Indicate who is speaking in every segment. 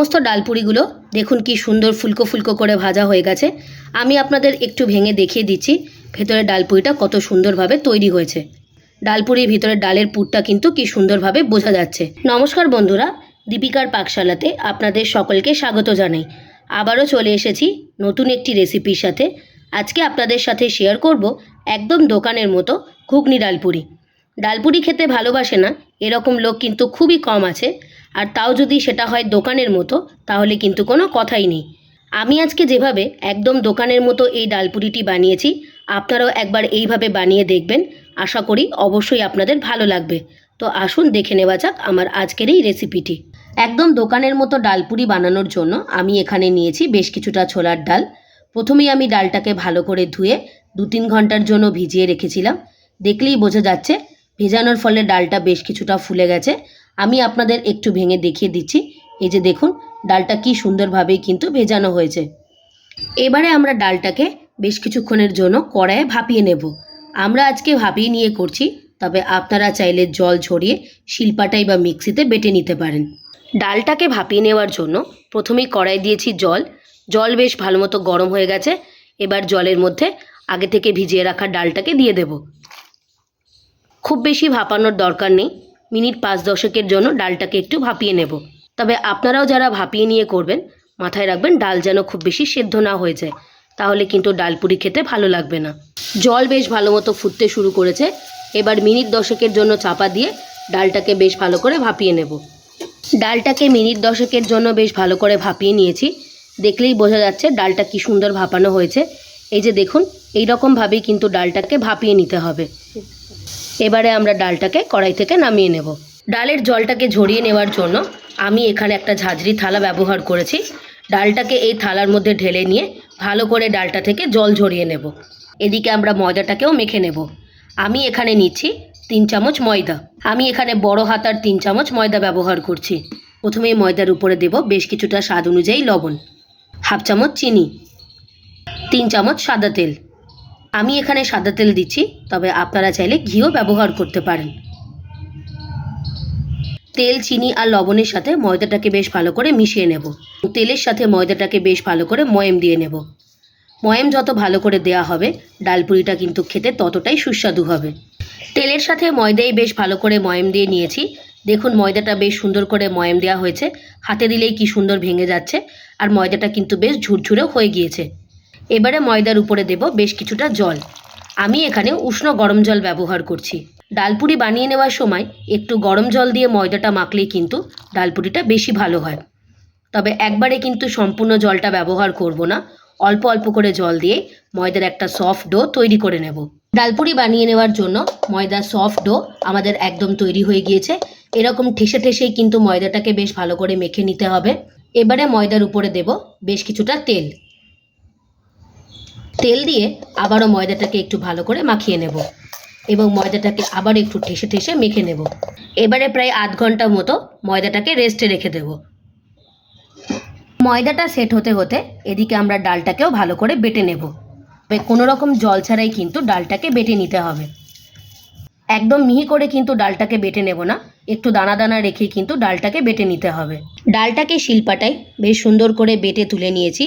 Speaker 1: সমস্ত ডালপুরিগুলো দেখুন কি সুন্দর ফুলকো ফুলকো করে ভাজা হয়ে গেছে। আমি আপনাদের একটু ভেঙে দেখিয়ে দিচ্ছি ভেতরে ডালপুরিটা কত সুন্দরভাবে তৈরি হয়েছে। ডালপুরির ভিতরে ডালের পুরটা কিন্তু কি সুন্দরভাবে বোঝা যাচ্ছে। নমস্কার বন্ধুরা, দীপিকার পাকশালাতে আপনাদের সকলকে স্বাগত জানাই। আবারও চলে এসেছি নতুন একটি রেসিপির সাথে। আজকে আপনাদের সাথে শেয়ার করব একদম দোকানের মতো ঘুগনি ডালপুরি। ডালপুরি খেতে ভালোবাসে না, এরকম লোক কিন্তু খুবই কম আছে। আর তাও যদি সেটা হয় দোকানের মতো, তাহলে কিন্তু কোনো কথাই নেই। আমি আজকে যেভাবে একদম দোকানের মতো এই ডালপুরিটি বানিয়েছি, আপনারাও একবার এইভাবে বানিয়ে দেখবেন। আশা করি অবশ্যই আপনাদের ভালো লাগবে। তো আসুন দেখে নেওয়া যাক আমার আজকের এই রেসিপিটি। একদম দোকানের মতো ডালপুরি বানানোর জন্য আমি এখানে নিয়েছি বেশ কিছুটা ছোলার ডাল। প্রথমেই আমি ডালটাকে ভালো করে ধুয়ে দু তিন ঘণ্টার জন্য ভিজিয়ে রেখেছিলাম। দেখলেই বোঝা যাচ্ছে, ভেজানোর ফলে ডালটা বেশ কিছুটা ফুলে গেছে। আমি আপনাদের একটু ভেঙে দেখিয়ে দিচ্ছি। এই যে দেখুন, ডালটা কি সুন্দরভাবেই কিন্তু ভেজানো হয়েছে। এবারে আমরা ডালটাকে বেশ কিছুক্ষণের জন্য কড়াইয়ে ভাপিয়ে নেব। আমরা আজকে ভাপিয়ে নিয়ে করছি, তবে আপনারা চাইলে জল ঝরিয়ে শিলপাটাই বা মিক্সিতে বেটে নিতে পারেন। ডালটাকে ভাপিয়ে নেওয়ার জন্য প্রথমেই কড়াই দিয়েছি জল। জল বেশ ভালো মতো গরম হয়ে গেছে। এবার জলের মধ্যে আগে থেকে ভিজিয়ে রাখা ডালটাকে দিয়ে দেব। খুব বেশি ভাপানোর দরকার নেই। মিনিট পাঁচ দশকের জন্য ডালটাকে একটু ভাপিয়ে নেব। তবে আপনারাও যারা ভাপিয়ে নিয়ে করবেন, মাথায় রাখবেন ডাল যেন খুব বেশি সেদ্ধ না হয়ে যায়। তাহলে কিন্তু ডাল ডালপুরি খেতে ভালো লাগবে না। জল বেশ ভালো মতো ফুটতে শুরু করেছে। এবার মিনিট দশকের জন্য চাপা দিয়ে ডালটাকে বেশ ভালো করে ভাপিয়ে নেব। ডালটাকে মিনিট দশকের জন্য বেশ ভালো করে ভাপিয়ে নিয়েছি। দেখলেই বোঝা যাচ্ছে ডালটা কি সুন্দর ভাপানো হয়েছে। এই যে দেখুন এই রকমভাবেই কিন্তু ডালটাকে ভাপিয়ে নিতে হবে। এবারে আমরা ডালটাকে কড়াই থেকে নামিয়ে নেব। ডালের জলটাকে ঝরিয়ে নেওয়ার জন্য আমি এখানে একটা ঝাঁঝরি থালা ব্যবহার করেছি। ডালটাকে এই থালার মধ্যে ঢেলে নিয়ে ভালো করে ডালটা থেকে জল ঝরিয়ে নেব। এদিকে আমরা ময়দাটাকেও মেখে নেব। আমি এখানে নিচ্ছি তিন চামচ ময়দা। আমি এখানে বড় হাতার তিন চামচ ময়দা ব্যবহার করছি। প্রথমেই ময়দার উপরে দেব বেশ কিছুটা স্বাদ অনুযায়ী লবণ। হাফ চামচ চিনি। তিন চামচ সাদা তেল। আমি এখানে সাদা তেল দিচ্ছি, তবে আপনারা চাইলে ঘিও ব্যবহার করতে পারেন। তেল, চিনি আর লবণের সাথে ময়দাটাকে বেশ ভালো করে মিশিয়ে নেব। তেলের সাথে ময়দাটাকে বেশ ভালো করে ময়েম দিয়ে নেব। ময়েম যত ভালো করে দেয়া হবে, ডালপুরিটা কিন্তু খেতে ততটাই সুস্বাদু হবে। তেলের সাথে ময়দাই বেশ ভালো করে ময়েম দিয়ে নিয়েছি। দেখুন, ময়দাটা বেশ সুন্দর করে ময়েম দেওয়া হয়েছে। হাতে দিলেই কি সুন্দর ভেঙে যাচ্ছে, আর ময়দাটা কিন্তু বেশ ঝুরঝুরেও হয়ে গিয়েছে। এবারে ময়দার উপরে দেব বেশ কিছুটা জল। আমি এখানে উষ্ণ গরম জল ব্যবহার করছি। ডালপুরি বানিয়ে নেওয়ার সময় একটু গরম জল দিয়ে ময়দাটা মাখলেই কিন্তু ডালপুরিটা বেশি ভালো হয়। তবে একবারে কিন্তু সম্পূর্ণ জলটা ব্যবহার করব না। অল্প অল্প করে জল দিয়ে ময়দার একটা সফট ডো তৈরি করে নেব। ডালপুরি বানিয়ে নেওয়ার জন্য ময়দার সফট ডো আমাদের একদম তৈরি হয়ে গিয়েছে। এরকম ঠেসে ঠেসেই কিন্তু ময়দাটাকে বেশ ভালো করে মেখে নিতে হবে। এবারে ময়দার উপরে দেব বেশ কিছুটা তেল। তেল দিয়ে আবারও ময়দাটাকে একটু ভালো করে মাখিয়ে নেব এবং ময়দাটাকে আবার একটু ঠেসে ঠেসে মেখে নেব। এবারে প্রায় আধ ঘণ্টা মতো ময়দাটাকে রেস্টে রেখে দেব। ময়দাটা সেট হতে হতে এদিকে আমরা ডালটাকেও ভালো করে বেটে নেব। কোনো রকম জল ছাড়াই কিন্তু ডালটাকে বেটে নিতে হবে। একদম মিহি করে কিন্তু ডালটাকে বেটে নেব না, একটু দানা দানা রেখে কিন্তু ডালটাকে বেটে নিতে হবে। ডালটাকে শিলপাটায় বেশ সুন্দর করে বেটে তুলে নিয়েছি,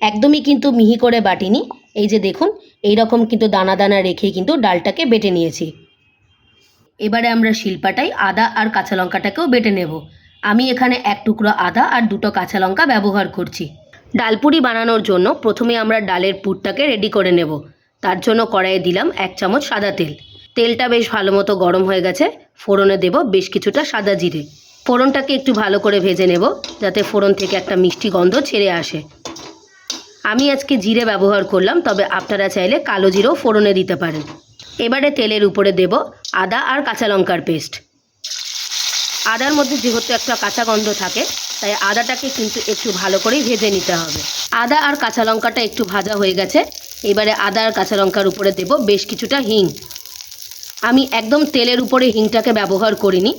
Speaker 1: একদমই কিন্তু মিহি করে বাটিনি এই যে দেখুন এই রকম কিন্তু দানা দানা রেখে কিন্তু ডালটাকে বেটে নিয়েছি। এবারে আমরা শিল্পাটাই আদা আর কাঁচা লঙ্কাটাকেও বেটে নেব। আমি এখানে এক টুকরো আদা আর দুটো কাঁচা লঙ্কা ব্যবহার করছি। ডালপুরি বানানোর জন্য প্রথমে আমরা ডালের পুরটাকে রেডি করে নেব। তার জন্য কড়াইয়ে দিলাম এক চামচ সাদা তেল। তেলটা বেশ ভালো মতো গরম হয়ে গেছে। ফোড়নে দেব বেশ কিছুটা সাদা জিরে। ফোড়নটাকে একটু ভালো করে ভেজে নেব, যাতে ফোড়ন থেকে একটা মিষ্টি গন্ধ ছেড়ে আসে। আমি আজকে জিরে ব্যবহার করলাম, তবে আপনারা চাইলে কালো জিরেও ফোড়নে দিতে পারেন। এবারে তেলের উপরে দেব আদা আর কাঁচা লঙ্কার পেস্ট। আদার মধ্যে যেহেতু একটা কাঁচা গন্ধ থাকে, তাই আদাটাকে কিন্তু একটু ভালো করেই ভেজে নিতে হবে। আদা আর কাঁচা লঙ্কাটা একটু ভাজা হয়ে গেছে, এবারে আদা আর কাঁচা লঙ্কার উপরে দেব বেশ কিছুটা হিং। আমি একদম তেলের উপরে হিংটাকে ব্যবহার করিনি।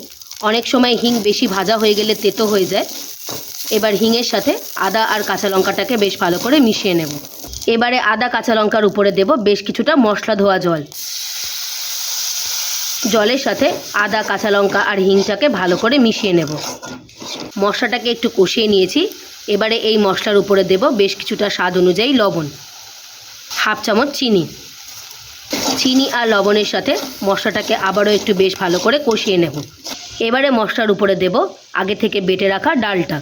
Speaker 1: অনেক সময় হিং বেশি ভাজা হয়ে গেলে তেতো হয়ে যায় এবার হিংয়ের সাথে আদা আর কাঁচা লঙ্কাটাকে বেশ ভালো করে মিশিয়ে নেব। এবারে আদা কাঁচা লঙ্কার উপরে দেব বেশ কিছুটা মশলা ধোয়া জল। জলের সাথে আদা, কাঁচা লঙ্কা আর হিংটাকে ভালো করে মিশিয়ে নেব। মশলাটাকে একটু কষিয়ে নিয়েছি। এবারে এই মশলার উপরে দেব বেশ কিছুটা স্বাদ অনুযায়ী লবণ। হাফ চামচ চিনি। চিনি আর লবণের সাথে মশলাটাকে আবারও একটু বেশ ভালো করে কষিয়ে নেব। এবারে মশলার উপরে দেব আগে থেকে বেটে রাখা ডালটা।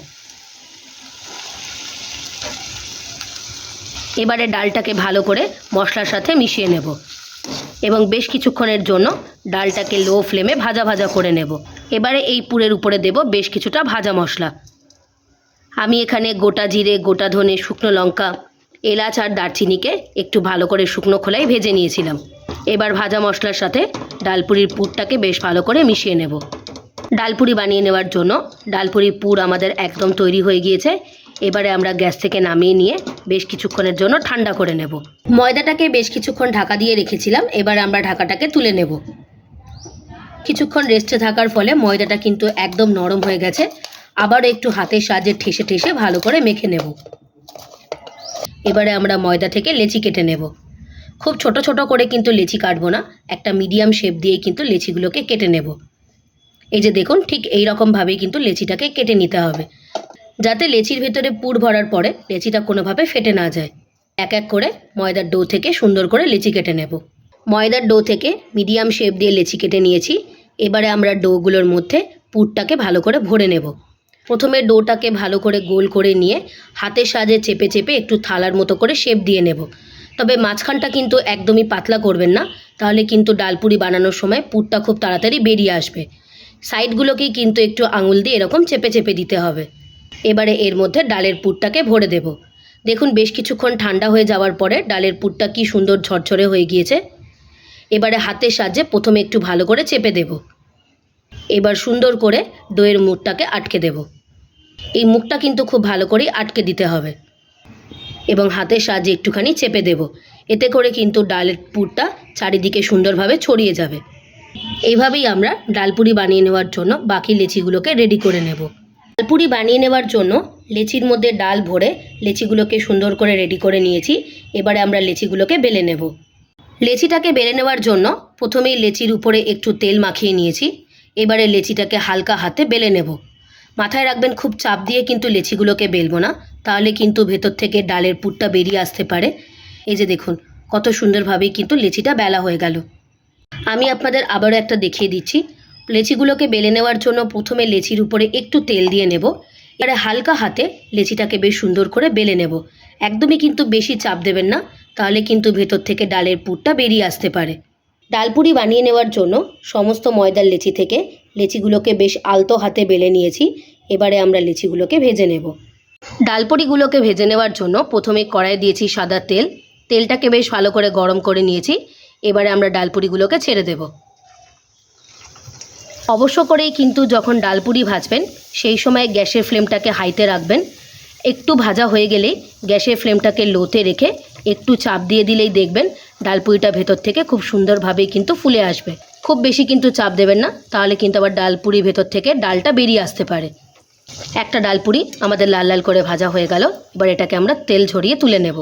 Speaker 1: এবারে ডালটাকে ভালো করে মশলার সাথে মিশিয়ে নেব। এবং বেশ কিছুক্ষণের জন্য ডালটাকে লো ফ্লেমে ভাজা ভাজা করে নেব। এবারে এই পুরের উপরে দেব বেশ কিছুটা ভাজা মশলা। আমি এখানে গোটা জিরে, গোটা ধনে, শুকনো লঙ্কা, এলাচ আর দারচিনিকে একটু ভালো করে শুকনো খোলায় ভেজে নিয়েছিলাম। এবার ভাজা মশলার সাথে ডালপুরির পুরটাকে বেশ ভালো করে মিশিয়ে নেব। ডালপুরি বানিয়ে নেওয়ার জন্য ডালপুরির পুর আমাদের একদম তৈরি হয়ে গিয়েছে। এবারে আমরা গ্যাস থেকে নামিয়ে নিয়ে বেশ কিছুক্ষণের জন্য ঠান্ডা করে নেব। ময়দাটাকে বেশ কিছুক্ষণ ঢাকা দিয়ে রেখেছিলাম, এবার আমরা ঢাকাটাকে তুলে নেব। কিছুক্ষণ রেস্টে থাকার ফলে ময়দাটা কিন্তু একদম নরম হয়ে গেছে। আবার একটু হাতের সাহায্যে ঠেসে ঠেসে ভালো করে মেখে নেব। এবারে আমরা ময়দা থেকে লেচি কেটে নেব। খুব ছোট ছোট করে কিন্তু লেচি কাটবো না, একটা মিডিয়াম শেপ দিয়ে কিন্তু লেচিগুলোকে কেটে নেব। এই যে দেখুন, ঠিক এই রকমভাবেই কিন্তু লেচিটাকে কেটে নিতে হবে। যাতে লেচির ভেতরে পুর ভরার পরে লেচিটা কোনোভাবে ফেটে না যায়। এক এক করে ময়দার ডো থেকে সুন্দর করে লেচি কেটে নেব। ময়দার ডো থেকে মিডিয়াম শেপ দিয়ে লেচি কেটে নিয়েছি। এবারে আমরা ডোগুলোর মধ্যে পুরটাকে ভালো করে ভরে নেব। প্রথমে ডোটাকে ভালো করে গোল করে নিয়ে হাতের সাহায্যে চেপে চেপে একটু থালার মতো করে শেপ দিয়ে নেব। তবে মাঝখানটা কিন্তু একদমই পাতলা করবেন না, তাহলে কিন্তু ডালপুরি বানানোর সময় পুরটা খুব তাড়াতাড়ি বেরিয়ে আসবে। সাইডগুলোকেই কিন্তু একটু আঙুল দিয়ে এরকম চেপে চেপে দিতে হবে। এবারে এর মধ্যে ডালের পুরটাকে ভরে দেব। দেখুন, বেশ কিছুক্ষণ ঠান্ডা হয়ে যাওয়ার পরে ডালের পুরটা কি সুন্দর ঝরঝরে হয়ে গিয়েছে। এবারে হাতের সাহায্যে প্রথমে একটু ভালো করে চেপে দেব। এবার সুন্দর করে দইয়ের মুখটাকে আটকে দেব। এই মুখটা কিন্তু খুব ভালো করেই আটকে দিতে হবে। এবং হাতের সাহায্যে একটুখানি চেপে দেব। এতে করে কিন্তু ডালের পুরটা চারিদিকে সুন্দরভাবে ছড়িয়ে যাবে। এইভাবেই আমরা ডালপুরি বানিয়ে নেওয়ার জন্য বাকি লেচিগুলোকে রেডি করে নেব। ডালপুরি বানিয়ে নেওয়ার জন্য লেচির মধ্যে ডাল ভরে লেচিগুলোকে সুন্দর করে রেডি করে নিয়েছি। এবারে আমরা লেচিগুলোকে বেলে নেব। লেচিটাকে বেলে নেওয়ার জন্য প্রথমেই লেচির উপরে একটু তেল মাখিয়ে নিয়েছি। এবারে লেচিটাকে হালকা হাতে বেলে নেব। মাথায় রাখবেন, খুব চাপ দিয়ে কিন্তু লেচিগুলোকে বেলবো না। তাহলে কিন্তু ভেতর থেকে ডালের পুরটা বেরিয়ে আসতে পারে। এই যে দেখুন, কত সুন্দরভাবেই কিন্তু লেচিটা বেলা হয়ে গেল। আমি আপনাদের আবারও একটা দেখিয়ে দিচ্ছি। লেচিগুলোকে বেলে নেওয়ার জন্য প্রথমে লেচির উপরে একটু তেল দিয়ে নেব। এবারে হালকা হাতে লেচিটাকে বেশ সুন্দর করে বেলে নেব। একদমই কিন্তু বেশি চাপ দেবেন না, তাহলে কিন্তু ভেতর থেকে ডালের পুরটা বেরিয়ে আসতে পারে। ডালপুরি বানিয়ে নেওয়ার জন্য সমস্ত ময়দার লেচি থেকে লেচিগুলোকে বেশ আলতো হাতে বেলে নিয়েছি। এবারে আমরা লেচিগুলোকে ভেজে নেব। ডালপুরিগুলোকে ভেজে নেওয়ার জন্য প্রথমে কড়াই দিয়েছি সাদা তেল। তেলটাকে বেশ ভালো করে গরম করে নিয়েছি। এবারে আমরা ডালপুরিগুলোকে ছেড়ে দেব। অবশ্য করেই কিন্তু যখন ডালপুরি ভাজবেন, সেই সময় গ্যাসের ফ্লেমটাকে হাইতে রাখবেন। একটু ভাজা হয়ে গেলেই গ্যাসের ফ্লেমটাকে লোতে রেখে একটু চাপ দিয়ে দিলেই দেখবেন ডালপুরিটা ভেতর থেকে খুব সুন্দরভাবেই কিন্তু ফুলে আসবে। খুব বেশি কিন্তু চাপ দেবেন না, তাহলে কিন্তু আবার ডালপুরি ভেতর থেকে ডালটা বেরিয়ে আসতে পারে। একটা ডালপুরি আমাদের লাল লাল করে ভাজা হয়ে গেল, এবার এটাকে আমরা তেল ঝরিয়ে তুলে নেব।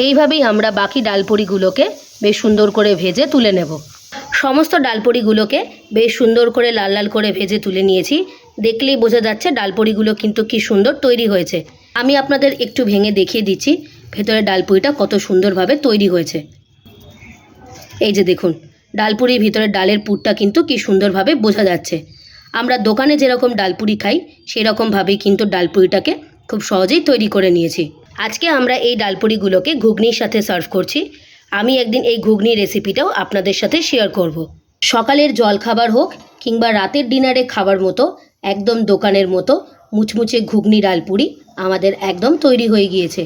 Speaker 1: এইভাবেই আমরা বাকি ডালপুরিগুলোকে বেশ সুন্দর করে ভেজে তুলে নেব। সমস্ত ডালপুরিগুলোকে বেশ সুন্দর করে লাল লাল করে ভেজে তুলে নিয়েছি। দেখলেই বোঝা যাচ্ছে ডালপুরিগুলো কিন্তু কি সুন্দর তৈরি হয়েছে। আমি আপনাদের একটু ভেঙে দেখিয়ে দিচ্ছি ভেতরে ডালপুরিটা কত সুন্দরভাবে তৈরি হয়েছে। এই যে দেখুন, ডালপুরির ভিতরে ডালের পুরটা কিন্তু কি সুন্দরভাবে বোঝা যাচ্ছে। আমরা দোকানে যেরকম ডালপুরি খাই, সেরকমভাবেই কিন্তু ডালপুরিটাকে খুব সহজেই তৈরি করে নিয়েছি। আজকে আমরা এই ডালপুরিগুলোকে ঘুগনির সাথে সার্ভ করছি। আমি একদিন এই ঘুগনি রেসিপিটাও আপনাদের সাথে শেয়ার করব। সকালের জল খাবার হোক কিংবা রাতের ডিনারে খাবার মতো, একদম দোকানের মতো মুচমুচে ঘুগনি ডালপুরি আমাদের একদম তৈরি হয়ে গিয়েছে।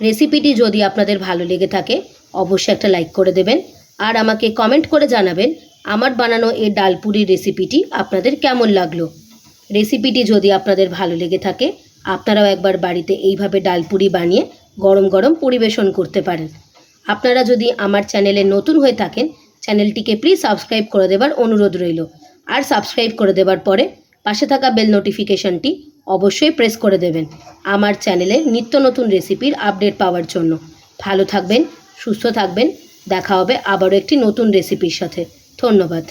Speaker 1: রেসিপিটি যদি আপনাদের ভালো লেগে থাকে, অবশ্যই একটা লাইক করে দেবেন আর আমাকে কমেন্ট করে জানাবেন আমার বানানো এই ডালপুরি রেসিপিটি আপনাদের কেমন লাগল। রেসিপিটি যদি আপনাদের ভালো লেগে থাকে আপনারাও একবার বাড়িতে এইভাবে ডালপুরি বানিয়ে গরম গরম পরিবেশন করতে পারেন। আপনারা যদি আমার চ্যানেলে নতুন হয়ে থাকেন, চ্যানেলটিকে প্লিজ সাবস্ক্রাইব করে দেবার অনুরোধ রইল। আর সাবস্ক্রাইব করে দেবার পরে পাশে থাকা বেল নোটিফিকেশনটি অবশ্যই প্রেস করে দেবেন আমার চ্যানেলে নিত্য নতুন রেসিপির আপডেট পাওয়ার জন্য। ভালো থাকবেন, সুস্থ থাকবেন, দেখা হবে আবারও একটি নতুন রেসিপির সাথে। ধন্যবাদ।